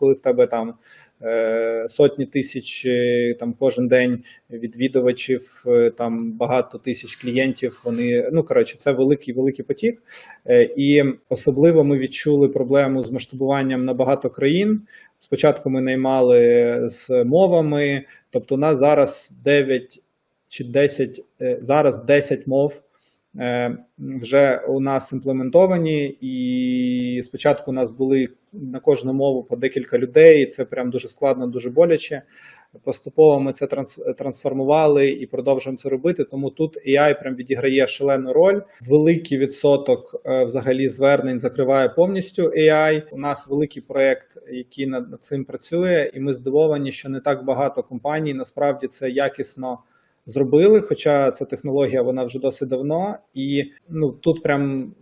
коли в тебе там е, сотні тисяч е, там кожен день відвідувачів, е, там багато тисяч клієнтів. Вони ну коротше, це великий великий потік. І особливо ми відчули проблему з масштабуванням на багато країн. Спочатку ми наймали з мовами, тобто у нас зараз 9 чи 10, е, зараз 10 мов вже у нас імплементовані, і спочатку у нас були на кожну мову по декілька людей. і Це прям дуже складно, дуже боляче. Поступово ми це трансформували і продовжуємо це робити. Тому тут AI прям відіграє шалену роль. Великий відсоток е, взагалі звернень закриває повністю AI. У нас великий проект, який над цим працює, і ми здивовані, що не так багато компаній насправді це якісно зробили. Хоча ця технологія вона вже досить давно, і ну тут прям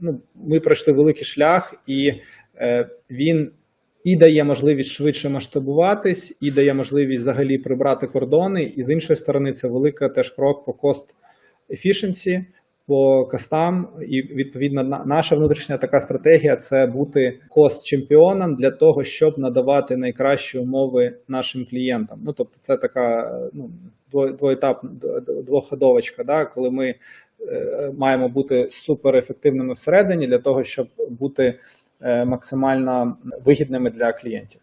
ну, ми пройшли великий шлях, і е, він і дає можливість швидше масштабуватись, і дає можливість взагалі прибрати кордони. І з іншої сторони, це велика теж крок по кост efficiency, по кастам. І відповідно на- наша внутрішня така стратегія це бути кост чемпіоном для того, щоб надавати найкращі умови нашим клієнтам. Ну тобто, це така ну дво- двоетапна двоходовочка, да, коли ми е, маємо бути суперефективними всередині для того, щоб бути е, максимально вигідними для клієнтів.